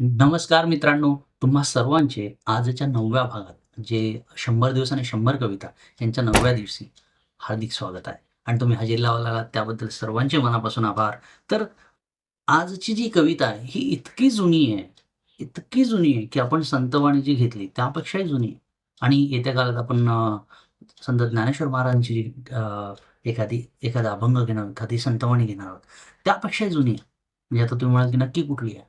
नमस्कार मित्रांनो तुम्हा सर्वांचे आजच्या नवव्या भागात जे शंभर दिवस आणि शंभर कविता यांच्या नवव्या दिवशी हार्दिक स्वागत आहे. आणि तुम्ही हजेरी लावायला आलात त्याबद्दल सर्वांचे मनापासून आभार. तर आजची जी कविता आहे ही इतकी जुनी आहे इतकी जुनी आहे की आपण संतवाणी जी घेतली त्यापेक्षाही जुनी आहे. आणि येत्या काळात आपण संत ज्ञानेश्वर महाराजांची जी अं, एखादी एखादा अभंग घेणार एखादी संतवाणी घेणार आहोत त्यापेक्षाही जुनी आहे. म्हणजे आता तुम्ही म्हणाल की नक्की कुठली आहे?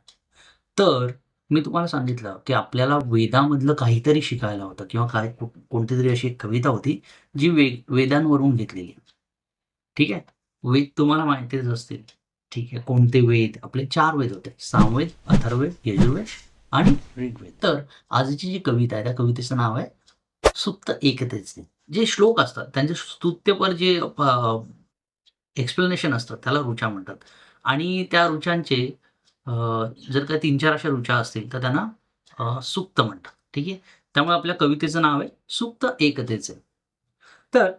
तर मी तुम्हाला सांगितलं की आपल्याला वेदामधलं काहीतरी शिकायला होतं किंवा काय कोणती तरी अशी एक कविता होती जी वे वेदांवरून घेतलेली. ठीक आहे? वेद तुम्हाला माहितीच असतील. ठीक आहे? कोणते वेद? आपले चार वेद होते. सामवेद अथर्वेद यजुर्वेद आणि ऋग्वेद. तर आजची जी कविता आहे त्या कवितेचं नाव आहे सुप्त एकतेचे. जे श्लोक असतात त्यांचे स्तुत्यपर जे एक्सप्लेनेशन असतात त्याला ऋचा म्हणतात. आणि त्या ऋचांचे जर काही तीन चार अशा ऋचा असतील तर त्यांना सुप्त सुक्त म्हणतात. ठीक आहे? त्यामुळे आपल्या कवितेचं नाव आहे सुप्त एकतेचे. तर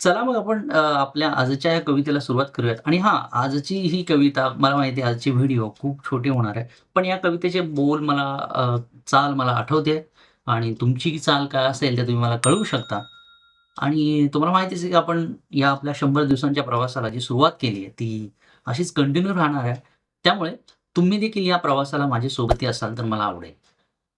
चला मग आपण आपल्या आजच्या या कवितेला सुरुवात करूयात. आणि हा आजची ही कविता मला माहिती आहे आजची व्हिडिओ खूप छोटी होणार आहे. पण या कवितेचे बोल मला चाल मला आठवते. आणि तुमची चाल काय असेल ते तुम्ही मला कळवू शकता. आणि तुम्हाला माहितीच आहे की आपण या आपल्या शंभर दिवसांच्या प्रवासाला जी सुरुवात केली आहे ती अशीच कंटिन्यू राहणार आहे. त्यामुळे तुम्ही देखील या प्रवासाला माझ्या सोबती असाल तर मला आवडेल.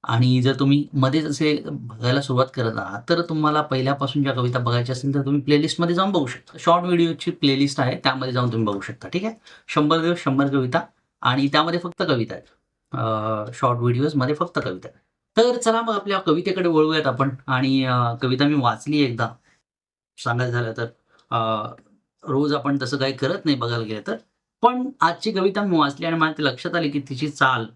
आणि जर तुम्ही मध्येच असे बघायला सुरुवात करत आहात तर तुम्हाला पहिल्यापासून ज्या कविता बघायच्या असतील तर तुम्ही प्लेलिस्टमध्ये जाऊन बघू शकता. शॉर्ट व्हिडिओची प्लेलिस्ट आहे त्यामध्ये जाऊन तुम्ही बघू शकता ठीक आहे? शंभर दिवस शंभर कविता आणि त्यामध्ये फक्त कविता आहेत. शॉर्ट व्हिडिओजमध्ये फक्त कविता आहेत. तर चला मग आपल्या कवितेकडे वळूयात आपण. आणि कविता मी वाचली एकदा. सांगायचं झालं तर रोज आपण तसं काही करत नाही बघायला गेलं तर. पण आजची कविता मी वाचली आणि मला ते लक्षात आली की तिची चाल.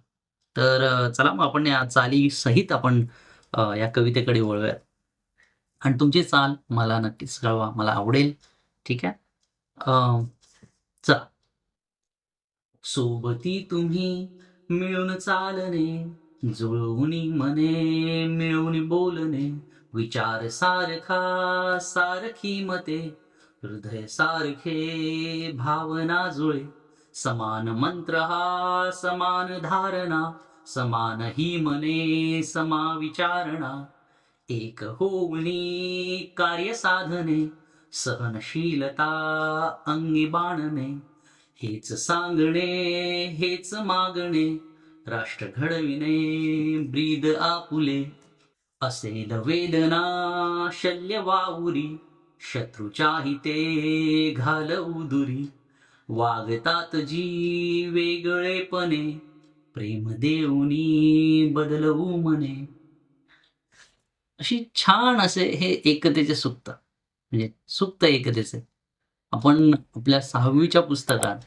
तर चला मग आपण या चाली सहित आपण या कवितेकडे वळूयात. आणि तुमची चाल मला नक्कीच कळवा मला आवडेल. ठीक आहे? चला. सोबती तुम्ही मिळून चालणे जुळवून मने मिळून बोलणे विचार सारखा सारखी मते. हृदय सारखे भावना जुळे समान मंत्र हा समान धारणा समान ही मने समा विचारणा. एक होवणी कार्य साधने सहनशीलता अंगी बाणणे हेच सांगणे हेच मागणे राष्ट्र घडविणे ब्रीद आपुले. असेल वेदना शल्य वाहुरी शत्रूच्या हिते घालऊ उदुरी वागतात जी वेगळेपणे प्रेम देऊनी बदलवू म्हणे अशी छान असे हे एकतेचे सुक्त म्हणजे सुक्त एकतेचे. आपण आपल्या सहावीच्या पुस्तकात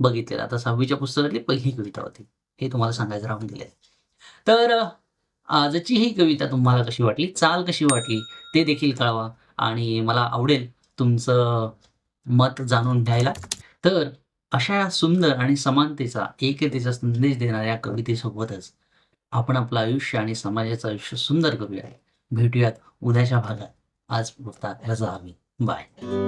बघितलेलं आता सहावीच्या पुस्तकातली पहिली कविता होती. हे तुम्हाला सांगायचं राहून गेले. तर आजची ही कविता तुम्हाला कशी वाटली चाल कशी वाटली ते देखील कळवा. आणि मला आवडेल तुमचं मत जाणून घ्यायला. तर अशा या सुंदर आणि समानतेचा एकतेचा संदेश देणाऱ्या कवितेसोबतच आपण आपलं आयुष्य आणि समाजाचं आयुष्य सुंदर करूया. भेटूयात उद्याच्या भागात. आज पुरता रजा हवी बाय.